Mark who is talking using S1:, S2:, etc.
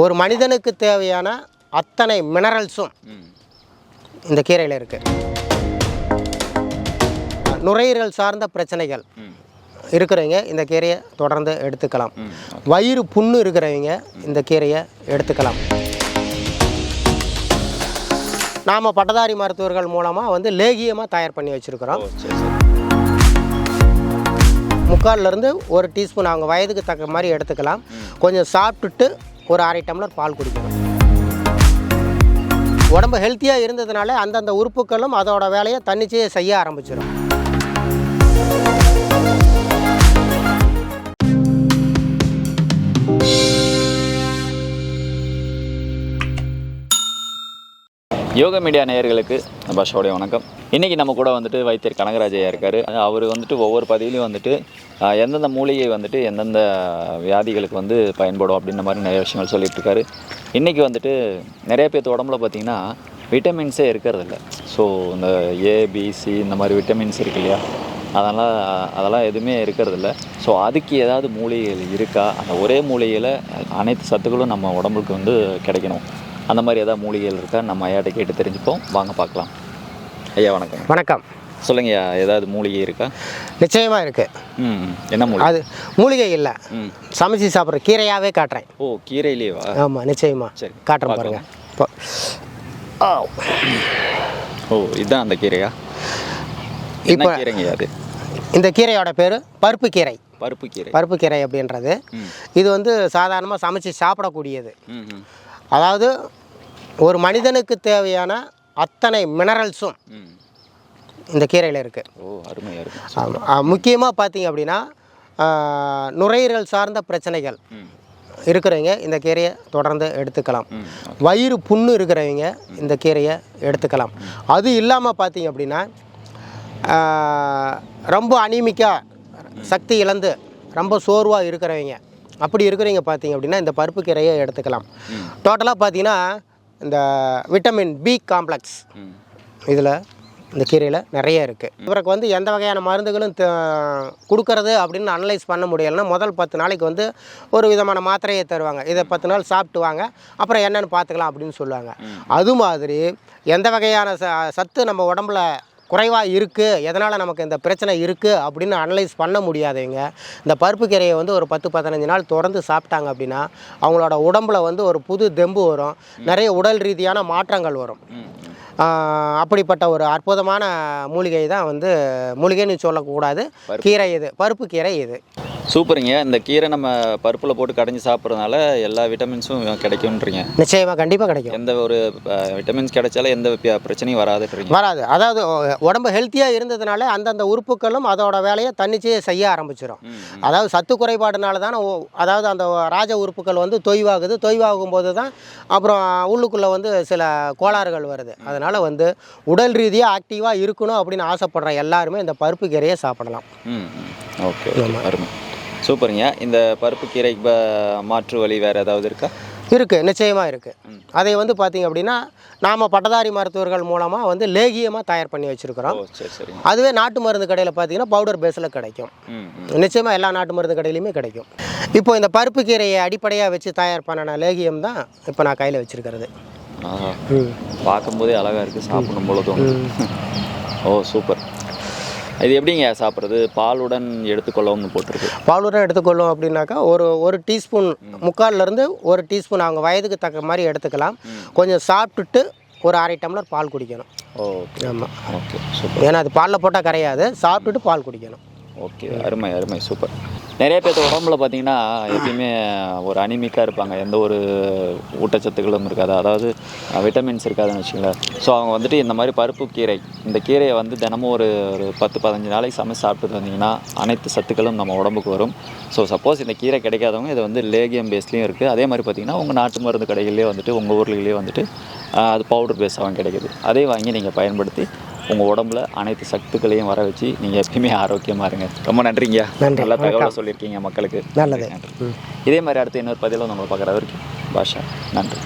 S1: ஒரு மனிதனுக்கு தேவையான அத்தனை மினரல்ஸும் இந்த கீரையில் இருக்குது நுரையீரல் சார்ந்த பிரச்சனைகள் இருக்கிறவங்க இந்த கீரையை தொடர்ந்து எடுத்துக்கலாம். வயிறு புண்ணு இருக்கிறவங்க இந்த கீரையை எடுத்துக்கலாம். நாம் பட்டதாரி மருத்துவர்கள் மூலமாக வந்து லேகியமாக தயார் பண்ணி வச்சுருக்கிறோம். முக்கால்லேருந்து ஒரு டீஸ்பூன் அவங்க வயதுக்கு தக்க மாதிரி எடுத்துக்கலாம். கொஞ்சம் சாப்பிட்டுட்டு ஒரு அரை டம்ளர் பால் குடிக்கணும். உடம்பு ஹெல்த்தியாக இருந்ததுனால அந்தந்த உறுப்புகளும் அதோட வேலையை தன்னிச்சையே செய்ய ஆரம்பிச்சிடும்.
S2: யோகா மீடியா நேயர்களுக்கு பாஷாவுடைய வணக்கம். இன்றைக்கி நம்ம கூட வந்துட்டு வைத்தியர் கனகராஜ் இருக்கார். அவர் வந்துட்டு ஒவ்வொரு பதிவிலையும் வந்துட்டு எந்தெந்த மூலிகை வந்துட்டு எந்தெந்த வியாதிகளுக்கு வந்து பயன்படும் அப்படின்ற மாதிரி நிறைய விஷயங்கள் சொல்லிட்டு இன்றைக்கி வந்துட்டு நிறைய பேர்த்து உடம்புல பார்த்திங்கன்னா விட்டமின்ஸே இருக்கிறதில்ல ஸோ இந்த ஏபிசி இந்த மாதிரி விட்டமின்ஸ் இருக்கு இல்லையா? அதெல்லாம் அதெல்லாம் எதுவுமே இருக்கிறதில்ல ஸோ அதுக்கு ஏதாவது மூலிகைகள் இருக்கா? அந்த ஒரே மூலிகையில் அனைத்து சத்துக்களும் நம்ம உடம்புக்கு வந்து கிடைக்கணும். அந்த மாதிரி ஏதாவது மூலிகைகள் இருக்கா? நம்ம ஐயாட்ட கேட்டு தெரிஞ்சுப்போம். வாங்க பார்க்கலாம். ஐயா வணக்கம்.
S1: வணக்கம்.
S2: சொல்லுங்கய்யா ஏதாவது மூலிகை இருக்கா?
S1: நிச்சயமாக இருக்குது
S2: ம். என்ன மூலிகை?
S1: அது மூலிகை இல்லை. சமைச்சு சாப்பிட்ற கீரையாகவே காட்டுறேன்.
S2: ஓ கீரையிலேவா?
S1: ஆமாம் நிச்சயமாக
S2: சரி,
S1: காட்டுறேன் பாருங்க.
S2: ஓ இதுதான் அந்த கீரையா?
S1: இப்போ
S2: கீரைங்கய்யா அது?
S1: இந்த கீரையோட பேர் பருப்பு கீரை.
S2: பருப்பு கீரை.
S1: பருப்பு கீரை அப்படின்றது. இது வந்து சாதாரணமாக சமைச்சு சாப்பிடக்கூடியது. அதாவது ஒரு மனிதனுக்கு தேவையான அத்தனை மினரல்ஸும் இந்த கீரையில் இருக்குது முக்கியமாக பார்த்தீங்க அப்படின்னா நுரையீரல் சார்ந்த பிரச்சனைகள் இருக்கிறவங்க இந்த கீரையை தொடர்ந்து எடுத்துக்கலாம். வயிறு புண்ணு இருக்கிறவங்க இந்த கீரையை எடுத்துக்கலாம். அது இல்லாமல் பார்த்தீங்க அப்படின்னா ரொம்ப அனீமிக்காக சக்தி இழந்து ரொம்ப சோர்வாக இருக்கிறவங்க அப்படி இருக்கிறவங்க பார்த்தீங்க அப்படின்னா இந்த பருப்பு கீரையை எடுத்துக்கலாம். டோட்டலாக பார்த்தீங்கன்னா இந்த விட்டமின் பி காம்ப்ளெக்ஸ் இதில் இந்த கீரையில் நிறைய இருக்குது இவருக்கு வந்து எந்த வகையான மருந்துகளும் கொடுக்கறது அப்படின்னு அனலைஸ் பண்ண முடியலைன்னா முதல் பத்து நாளைக்கு வந்து ஒரு விதமான மாத்திரையை தருவாங்க. இதை பத்து நாள் சாப்பிட்டு வாங்க அப்புறம் என்னன்னு பார்த்துக்கலாம் அப்படின்னு சொல்லுவாங்க. அது மாதிரி எந்த வகையான ச சத்து நம்ம உடம்புல குறைவாக இருக்குது எதனால் நமக்கு இந்த பிரச்சனை இருக்குது அப்படின்னு அனலைஸ் பண்ண முடியாதவங்க இந்த பருப்பு கீரையை வந்து ஒரு பத்து பதினஞ்சு நாள் தொடர்ந்து சாப்பிட்டாங்க அப்படின்னா அவங்களோட உடம்புல வந்து ஒரு புது தெம்பு வரும். நிறைய உடல் ரீதியான மாற்றங்கள் வரும். அப்படிப்பட்ட ஒரு அற்புதமான மூலிகை தான் வந்து மூலிகைன்னு சொல்லக்கூடாது. கீரை இது பருப்பு கீரை இது.
S2: சூப்பருங்க. இந்த கீரை நம்ம பருப்பில் போட்டு கடைஞ்சி சாப்பிட்றதுனால எல்லா விட்டமின்ஸும் கிடைக்கும்ன்றீங்க.
S1: நிச்சயமாக கண்டிப்பாக கிடைக்கும்.
S2: எந்த ஒரு விட்டமின்ஸ் கிடைச்சாலும் எந்த பிரச்சனையும் வராதுன்றீங்க.
S1: வராது. அதாவது உடம்பு ஹெல்த்தியாக இருந்ததுனால அந்தந்த உறுப்புகளும் அதோட வேலையை தன்னிச்சையே செய்ய ஆரம்பிச்சிடும். அதாவது சத்து குறைபாடுனால தானே ஓ- அதாவது அந்த ராஜ உறுப்புகள் வந்து தொய்வாகுது. தொய்வாகும் போது தான் அப்புறம் உள்ளுக்குள்ளே வந்து சில கோளாறுகள் வருது. அதனால் வந்து உடல் ரீதியாக ஆக்டிவாக இருக்கணும் அப்படின்னு ஆசைப்படுற எல்லாருமே இந்த பருப்பு கீரையை சாப்பிடலாம்.
S2: ஓகே அருமை. சூப்பருங்க. இந்த பருப்பு கீரைக்கு மாற்று வழி வேறு ஏதாவது இருக்கா?
S1: இருக்குது நிச்சயமாக இருக்குது அதை வந்து பார்த்திங்க அப்படின்னா நாம் பட்டதாரி மருத்துவர்கள் மூலமாக வந்து லேகியமாக தயார் பண்ணி வச்சுருக்கிறோம். அதுவே நாட்டு மருந்து கடையில் பார்த்தீங்கன்னா பவுடர் பேஸில் கிடைக்கும். நிச்சயமாக எல்லா நாட்டு மருந்து கடையிலையுமே கிடைக்கும். இப்போ இந்த பருப்பு கீரையை அடிப்படையாக வச்சு தயார் பண்ணின லேகியம் தான் இப்போ நான் கையில் வச்சுருக்கிறது.
S2: பார்க்கும்போதே அழகாக இருக்குது சாப்பிடணும் போல தோணும் ஓ சூப்பர். இது எப்படிங்க சாப்பிட்றது? பாலுடன் எடுத்துக்கொள்ளவும்னு போட்டிருக்கு.
S1: பாலுடன் எடுத்துக்கொள்ளும் அப்படின்னாக்கா ஒரு ஒரு டீஸ்பூன் முக்கால்லேருந்து ஒரு டீஸ்பூன் அவங்க வயதுக்கு தக்க மாதிரி எடுத்துக்கலாம். கொஞ்சம் சாப்பிட்டுட்டு ஒரு அரை டம்ளர் பால் குடிக்கணும்.
S2: ஓகே.
S1: ஆமாம்
S2: ஓகே சூப்பர்.
S1: ஏன்னா அது பாலில் போட்டால் கரையாது சாப்பிட்டுட்டு பால் குடிக்கணும்.
S2: ஓகே அருமை அருமை சூப்பர். நிறைய பேர்த்து உடம்புல பார்த்தீங்கன்னா எப்பயுமே ஒரு அனிமிக்காக இருப்பாங்க. எந்த ஒரு ஊட்டச்சத்துக்களும் இருக்காது. அதாவது விட்டமின்ஸ் இருக்காதுன்னு வச்சுங்களேன் ஸோ அவங்க வந்துட்டு இந்த மாதிரி பருப்பு கீரை இந்த கீரையை வந்து தினமும் ஒரு ஒரு பத்து பதினஞ்சு நாளைக்கு சமைச்சு சாப்பிட்டு வந்தீங்கன்னா அனைத்து சத்துக்களும் நம்ம உடம்புக்கு வரும். ஸோ சப்போஸ் இந்த கீரை கிடைக்காதவங்க இது வந்து லேகியம் பேஸ்லேயும் இருக்குது அதே மாதிரி பார்த்தீங்கன்னா உங்கள் நாட்டு மருந்து கடைகள்லேயே வந்துட்டு உங்கள் ஊர்லேயே வந்துட்டு அது பவுடர் பேஸாகவும் கிடைக்குது. அதே வாங்கி நீங்கள் பயன்படுத்தி உங்கள் உடம்புல அனைத்து சத்துக்களையும் வர வச்சு நீங்கள் எப்பயுமே ஆரோக்கியமாக இருங்க. ரொம்ப நன்றிங்க.
S1: நன்றி.
S2: நல்ல தகவலை சொல்லியிருக்கீங்க மக்களுக்கு.
S1: நல்லது.
S2: இதே மாதிரி அடுத்து இன்னொரு பதிவில் உங்களை பார்க்குற வரைக்கும் பாஷா. நன்றி.